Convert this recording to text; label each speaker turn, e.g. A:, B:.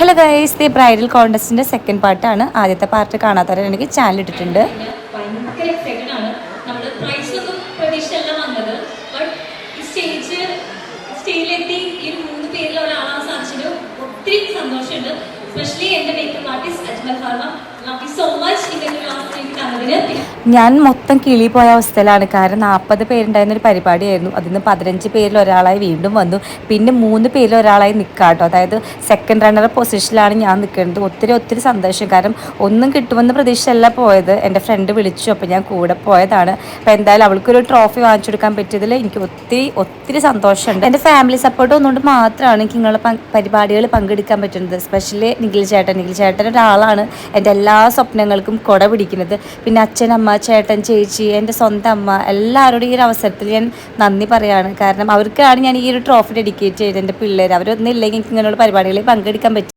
A: Hello guys the bridal കോൺടെസ്റ്റിന്റെ second പാർട്ടാണ് ആദ്യത്തെ പാർട്ട് കാണാത്തവരാണെങ്കിൽ ചാനൽ ഇട്ടിട്ടുണ്ട്.
B: ആണ്. നമ്മൾ പ്രൈസ് ഒന്നും വന്നത്. ബട്ട് ഈ മൂന്ന് പേരിൽ ഒത്തിരി സന്തോഷമുണ്ട്. സ്പെഷ്യലി എന്റെ മേക്കപ്പ് ആർട്ടിസ്റ്റ് അജ്മൽ ഫാർമ സോ മച്ച് ഇങ്ങനെ ക്ലാസ് എനിക്ക് തന്നതിന്.
A: ഞാൻ മൊത്തം കിളി പോയ അവസ്ഥയിലാണ്. കാരണം നാൽപ്പത് പേരുണ്ടായിരുന്ന ഒരു പരിപാടിയായിരുന്നു. അതിൽ പതിനഞ്ച് പേരിൽ ഒരാളായി വീണ്ടും വന്നു. പിന്നെ മൂന്ന് പേരിൽ ഒരാളായി നിൽക്കുക കേട്ടോ അതായത് സെക്കൻഡ് റണ്ണർ പൊസിഷനിലാണ് ഞാൻ നിൽക്കുന്നത് ഒത്തിരി ഒത്തിരി സന്തോഷം. കാരണം ഒന്നും കിട്ടുമെന്ന് പ്രതീക്ഷയല്ല പോയത്. എന്റെ ഫ്രണ്ട് വിളിച്ചു. അപ്പോൾ ഞാൻ കൂടെ പോയതാണ്. അപ്പോൾ എന്തായാലും അവൾക്കൊരു ട്രോഫി വാങ്ങിച്ചു കൊടുക്കാൻ പറ്റിയതിൽ എനിക്ക് ഒത്തിരി ഒത്തിരി സന്തോഷമുണ്ട്. എന്റെ ഫാമിലി സപ്പോർട്ട് ഒന്നുകൊണ്ട് മാത്രമാണ് എനിക്ക് നിങ്ങളെ പരിപാടികൾ പങ്കെടുക്കാൻ പറ്റുന്നത്. സ്പെഷ്യലി നിഖിൽ ചേട്ടൻ. നിഖിൽ ചേട്ടൻ ഒരാളാണ് എന്റെ എല്ലാ സ്വപ്നങ്ങൾക്കും കൊട പിടിക്കുന്നത്. പിന്നെ അച്ഛൻ ചേട്ടൻ ചേച്ചി എന്റെ സ്വന്തം അമ്മ എല്ലാവരോടും ഈ ഒരു അവസരത്തിൽ ഞാൻ നന്ദി പറയാണ്. കാരണം അവർക്കാണ് ഞാൻ ഈ ഒരു ട്രോഫി ഡെഡിക്കേറ്റ് ചെയ്തത് എന്റെ പിള്ളേർ അവരൊന്നും ഇല്ലെങ്കിൽ എനിക്ക് ഇങ്ങനെയുള്ള പരിപാടികളിൽ പങ്കെടുക്കാൻ പറ്റും